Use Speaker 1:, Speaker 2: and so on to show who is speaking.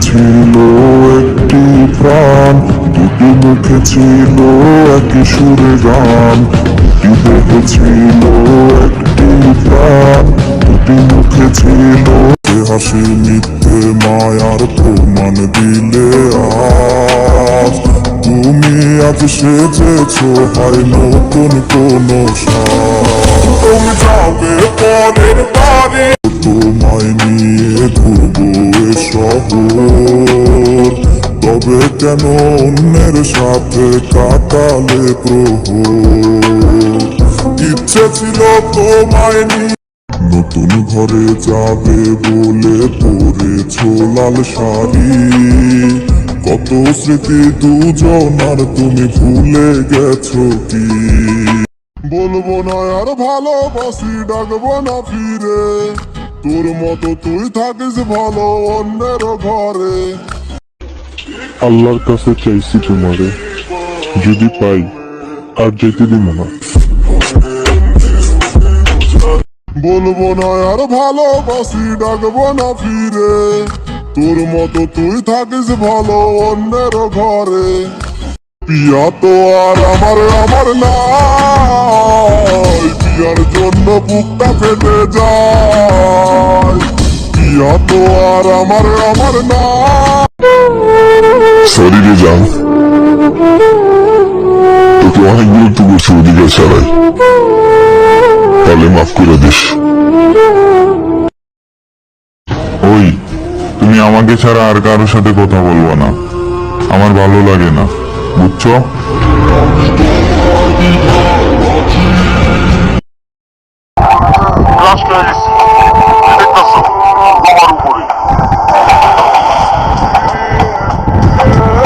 Speaker 1: ছিল একটি প্রাণ, দুটি মুখে ছিল একই সুরে গান, দুটি দেহে ছিল একটি প্রাণ, দুটি মুখে ছিল হাসি মিথ্যে মায়ার প্রমাণ দিলে আজ তুমি আজ সেজেছ, হয় নতুন কোন তুমি যাবে পরের শহর তবে কেন অন্যের সাথে কাটালে প্রহর? ইচ্ছে ছিল তোমায় নতুন ঘরে যাবে বলে পরেছ লাল শাড়ি। কত স্মৃতি দুজন আর তুমি ভুলে গেছো কি? বলব না আর ভালোবাসি, ডাকবো না ফিরে। তোর মতো তুই থাকিস ভালো অন্যের ঘরে। আল্লাহর কাছে চাইছি তোমারে যদি পাই আর যেতে দিব না। বলব না আর ভালোবাসি ডাকবো না ফিরে। তোর মতো তুই থাকিস ভালো অন্যের ঘরে। পিয়া তো আর আমার আমার নাই। পিয়ার জন্য বুকটা ফেটে যায়। পিয়া তো আর আমার আমার না। শরীরে যান তোকে অনেক গুরুত্ব করছি অধিকার ছাড়াই। তাহলে মাফ করে দিস। ওই, তুমি আমাকে ছাড়া আর কারোর সাথে কথা বলব না। আমার ভালো লাগে না, বুঝছ?
Speaker 2: ব্লাস্ট হয়ে গেছি দেখতেছো আমার উপরে